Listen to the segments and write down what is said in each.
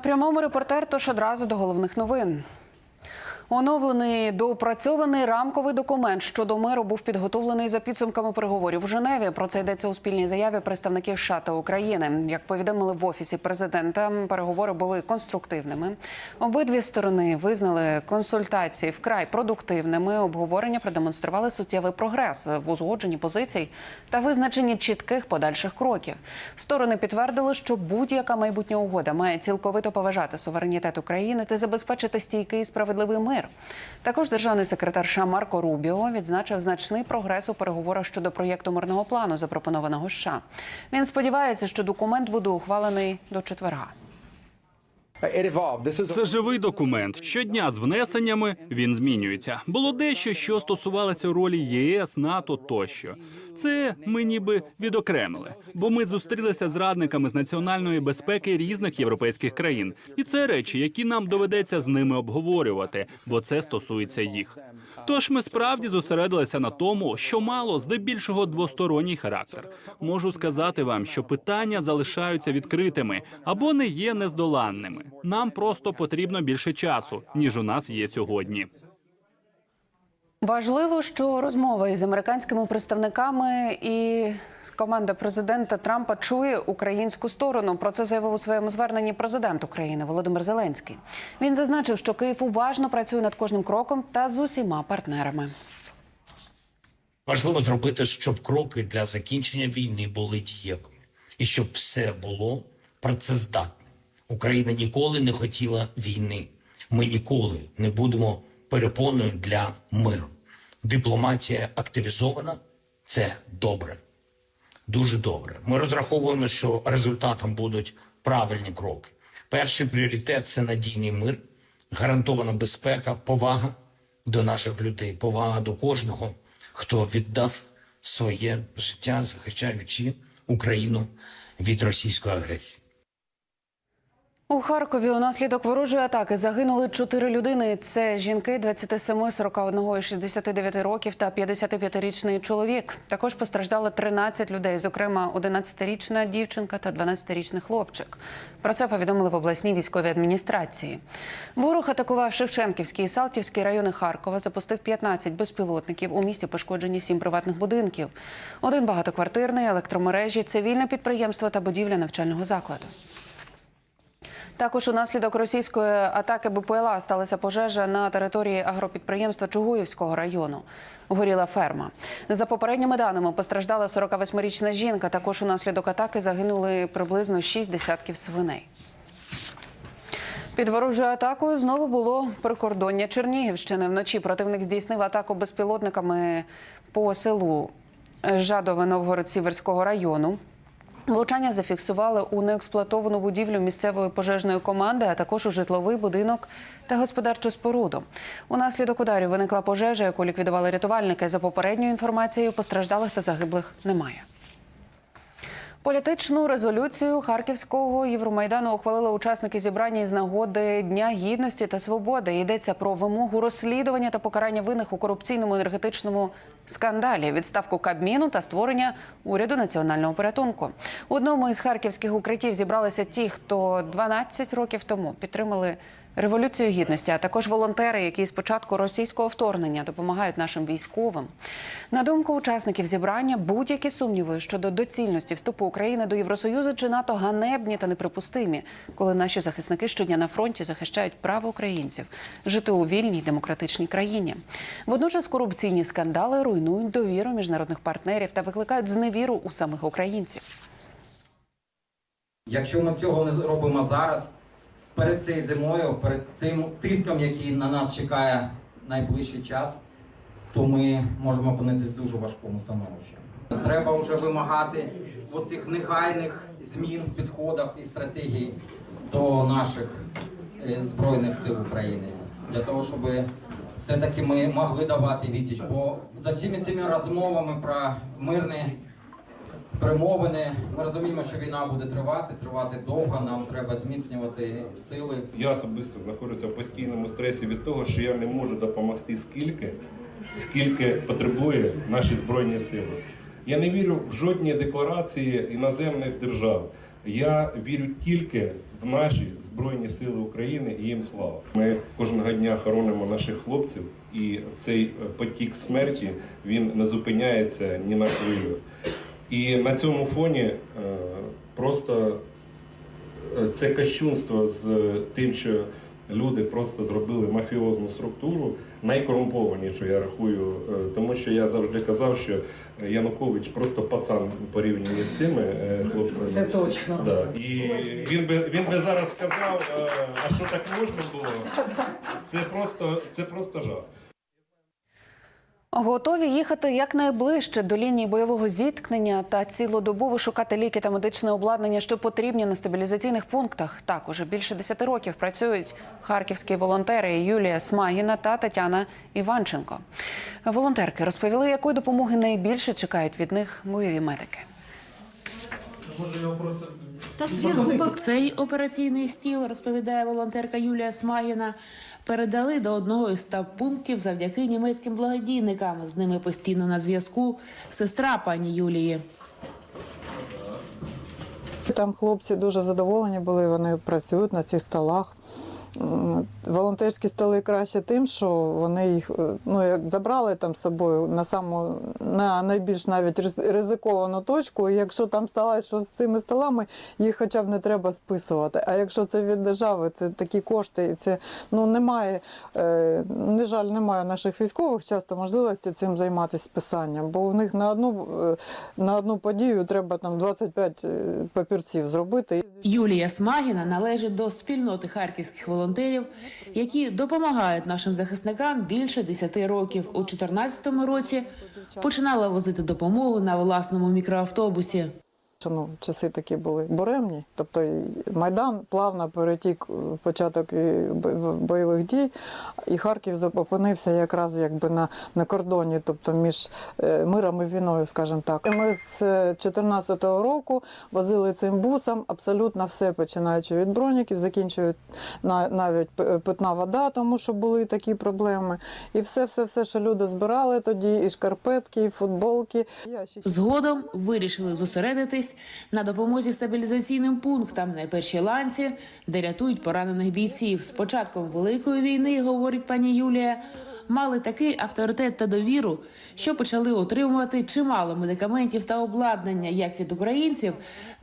Прямому репортер тож одразу до головних новин. Оновлений доопрацьований рамковий документ щодо миру був підготовлений за підсумками переговорів у Женеві. Про це йдеться у спільній заяві представників США та України. Як повідомили в офісі президента, переговори були конструктивними. Обидві сторони визнали консультації вкрай продуктивними. Обговорення продемонстрували суттєвий прогрес в узгодженні позицій та визначенні чітких подальших кроків. Сторони підтвердили, що будь-яка майбутня угода має цілковито поважати суверенітет України та забезпечити стійкий і справедливий мир. Також державний секретар США Марко Рубіо відзначив значний прогрес у переговорах щодо проєкту мирного плану, запропонованого США. Він сподівається, що документ буде ухвалений до четверга. Це живий документ. Щодня з внесеннями він змінюється. Було дещо, що стосувалося ролі ЄС, НАТО тощо. Це ми ніби відокремили, бо ми зустрілися з радниками з національної безпеки різних європейських країн, і це речі, які нам доведеться з ними обговорювати, бо це стосується їх. Тож ми справді зосередилися на тому, що мало здебільшого двосторонній характер. Можу сказати вам, що питання залишаються відкритими або не є нездоланними. Нам просто потрібно більше часу, ніж у нас є сьогодні. Важливо, що розмова із американськими представниками і команда президента Трампа чує українську сторону. Про це заявив у своєму зверненні президент України Володимир Зеленський. Він зазначив, що Київ уважно працює над кожним кроком та з усіма партнерами. Важливо зробити, щоб кроки для закінчення війни були дієвими і щоб все було працездатним. Україна ніколи не хотіла війни. Ми ніколи не будемо перепоною для миру. Дипломатія активізована це добре, дуже добре. Ми розраховуємо, що результатом будуть правильні кроки. Перший пріоритет це надійний мир, гарантована безпека, повага до наших людей, повага до кожного, хто віддав своє життя, захищаючи Україну від російської агресії. У Харкові унаслідок ворожої атаки загинули чотири людини. Це жінки 27, 41 і 69 років та 55-річний чоловік. Також постраждали 13 людей, зокрема 11-річна дівчинка та 12-річний хлопчик. Про це повідомили в обласній військовій адміністрації. Ворог атакував Шевченківський і Салтівський райони Харкова, запустив 15 безпілотників. У місті пошкоджені 7 приватних будинків, один багатоквартирний, електромережі, цивільне підприємство та будівля навчального закладу. Також унаслідок російської атаки БПЛА сталася пожежа на території агропідприємства Чугуївського району. Горіла ферма. За попередніми даними постраждала 48-річна жінка. Також унаслідок атаки загинули приблизно 6 десятків свиней. Під ворожою атакою знову було прикордоння Чернігівщини. Вночі противник здійснив атаку безпілотниками по селу Жадове Новгород-Сіверського району. Влучання зафіксували у неексплуатовану будівлю місцевої пожежної команди, а також у житловий будинок та господарчу споруду. Унаслідок ударів виникла пожежа, яку ліквідували рятувальники. За попередньою інформацією, постраждалих та загиблих немає. Політичну резолюцію Харківського Євромайдану ухвалили учасники зібрання із нагоди Дня гідності та свободи. Йдеться про вимогу розслідування та покарання винних у корупційному енергетичному скандалі, відставку Кабміну та створення уряду національного порятунку. У одному із харківських укриттів зібралися ті, хто 12 років тому підтримали Революцію гідності, а також волонтери, які з початку російського вторгнення допомагають нашим військовим. На думку учасників зібрання, будь-які сумніви щодо доцільності вступу України до Євросоюзу чи НАТО ганебні та неприпустимі, коли наші захисники щодня на фронті захищають право українців жити у вільній демократичній країні. Водночас корупційні скандали руйнують довіру міжнародних партнерів та викликають зневіру у самих українців. Якщо ми цього не робимо зараз, перед цією зимою, перед тим тиском, який на нас чекає найближчий час, то ми можемо опинитись в дуже важкому становищі. Треба вже вимагати оцих негайних змін в підходах і стратегії до наших е, Збройних сил України для того, щоб все-таки ми могли давати відсіч. Бо за всіми цими розмовами про мирне перемовини. Ми розуміємо, що війна буде тривати, тривати довго. Нам треба зміцнювати сили. Я особисто знаходжуся в постійному стресі від того, що я не можу допомогти скільки, скільки потребує наші збройні сили. Я не вірю в жодні декларації іноземних держав. Я вірю тільки в наші Збройні Сили України і їм слава. Ми кожного дня хоронимо наших хлопців, і цей потік смерті він не зупиняється ні на хвилю. І на цьому фоні е, просто е, це кощунство з тим, що люди просто зробили мафіозну структуру, найкорумпованішу, я рахую, е, тому що я завжди казав, що Янукович просто пацан порівняно з цими е, хлопцями. Це точно. Да. І він би він би зараз сказав, е, а що так можна було? Це просто це просто жах. Готові їхати якнайближче до лінії бойового зіткнення та цілодобово шукати ліки та медичне обладнання, що потрібні на стабілізаційних пунктах. Так уже більше 10 років працюють харківські волонтери Юлія Смагіна та Тетяна Іванченко. Волонтерки розповіли, якої допомоги найбільше чекають від них бойові медики. Та Цей операційний стіл, розповідає волонтерка Юлія Смагіна, передали до одного із стаб пунктів завдяки німецьким благодійникам. З ними постійно на зв'язку сестра пані Юлії. Там хлопці дуже задоволені були, вони працюють на цих столах. Волонтерські столи краще тим, що вони їх е, ну, як забрали там з собою на саму на найбільш навіть ризиковану точку. І якщо там сталося щось з цими столами, їх хоча б не треба списувати. А якщо це від держави, це такі кошти, і це ну немає, е, на жаль, немає наших військових часто можливості цим займатися списанням, бо у них на одну е, на одну подію треба там 25 е, папірців зробити. Юлія Смагіна належить до спільноти харківських волонтерів, які допомагають нашим захисникам більше 10 років. У 2014 році починала возити допомогу на власному мікроавтобусі. Ну, часи такі були буремні, тобто Майдан плавно перетік в початок бойових дій, і Харків опинився якраз якби на, на кордоні, тобто між е, миром і війною, скажімо так. Ми з 2014 року возили цим бусом абсолютно все, починаючи від броніків, закінчують на, навіть питна вода, тому що були такі проблеми. І все, все, все, що люди збирали тоді, і шкарпетки, і футболки. Згодом вирішили зосередитись на допомозі стабілізаційним пунктам на першій ланці, де рятують поранених бійців. З початком великої війни, говорить пані Юлія, мали такий авторитет та довіру, що почали отримувати чимало медикаментів та обладнання як від українців,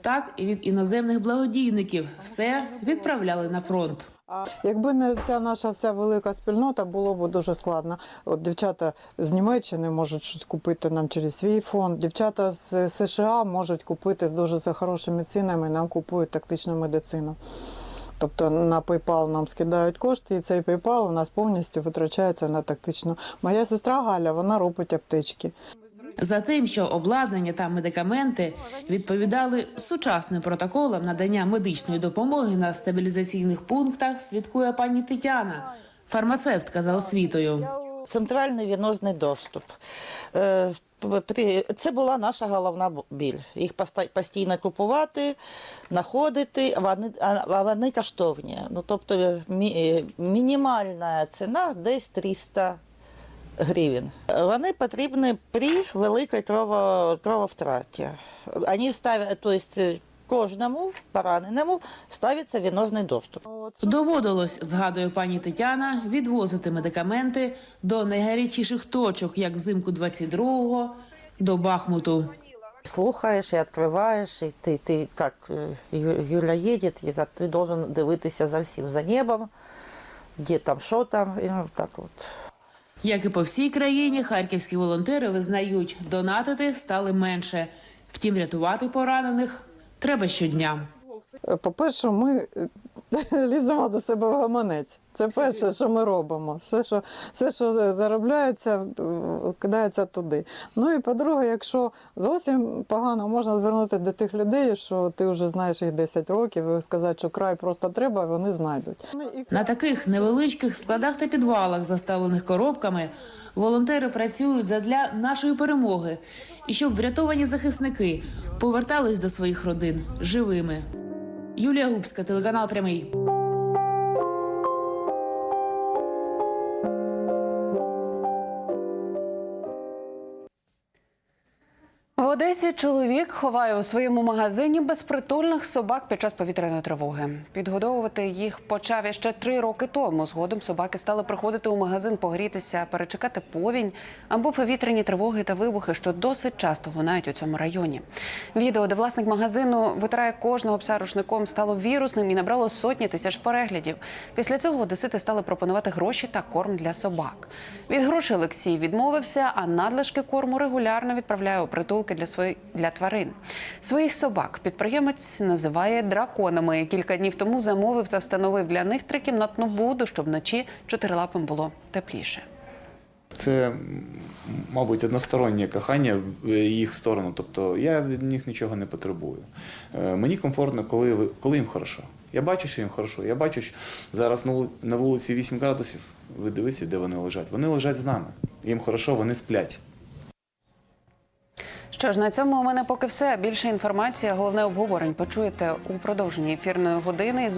так і від іноземних благодійників. Все відправляли на фронт. Якби не ця наша вся велика спільнота, було б дуже складно. От дівчата з Німеччини можуть щось купити нам через свій фонд. Дівчата з США можуть купити з дуже за хорошими цінами. Нам купують тактичну медицину. Тобто на PayPal нам скидають кошти, і цей PayPal у нас повністю витрачається на тактичну. Моя сестра Галя, вона робить аптечки. За тим, що обладнання та медикаменти відповідали сучасним протоколам надання медичної допомоги на стабілізаційних пунктах, слідкує пані Тетяна, фармацевтка за освітою. Центральний вінозний доступ. Е, Це була наша головна біль. Їх постійно купувати, знаходити, а вони, коштовні. Ну, тобто е, мінімальна ціна десь 300 гривень. Вони потрібні при великій крово, крововтраті. Вони ставлять, тобто кожному пораненому ставиться вінозний доступ. Доводилось, згадує пані Тетяна, відвозити медикаменти до найгарячіших точок, як взимку 22-го, до Бахмуту. Слухаєш і відкриваєш, і ти, ти як е, Юля їде, і ти должен дивитися за всім, за небом, де там, що там, і ну, так от. Як і по всій країні, харківські волонтери визнають, донатити стали менше. Втім, рятувати поранених треба щодня. Е, По-перше, ми ліземо до себе в гаманець. Це перше, що ми робимо. Все, що, все, що заробляється, е, кидається туди. Ну і по-друге, якщо зовсім погано, можна звернутися до тих людей, що ти вже знаєш їх 10 років, і сказати, що край просто треба, вони знайдуть. На таких невеличких складах та підвалах, заставлених коробками, волонтери працюють задля нашої перемоги і щоб врятовані захисники повертались до своїх родин живими. Юлія Губська, телеканал Прямий. В Одесі чоловік ховає у своєму магазині безпритульних собак під час повітряної тривоги. Підгодовувати їх почав іще три роки тому. Згодом собаки стали приходити у магазин погрітися, перечекати повінь або повітряні тривоги та вибухи, що досить часто лунають у цьому районі. Відео, де власник магазину витирає кожного пса рушником, стало вірусним і набрало сотні тисяч переглядів. Після цього одесити стали пропонувати гроші та корм для собак. Від грошей Олексій відмовився, а надлишки корму регулярно відправляє у притулки для свої для тварин. Своїх собак підприємець називає драконами. Кілька днів тому замовив та встановив для них трикімнатну буду, щоб вночі чотирилапим було тепліше. Це, мабуть, одностороннє кохання в їх сторону. Тобто я від них нічого не потребую. Е, Мені комфортно, коли, коли їм хорошо. Я бачу, що їм хорошо. Я бачу, що зараз на вулиці 8 градусів. Ви дивіться, де вони лежать. Вони лежать з нами. Їм хорошо, вони сплять. Що ж, на цьому у мене поки все. Більше інформації, головне обговорень почуєте у продовженні ефірної години.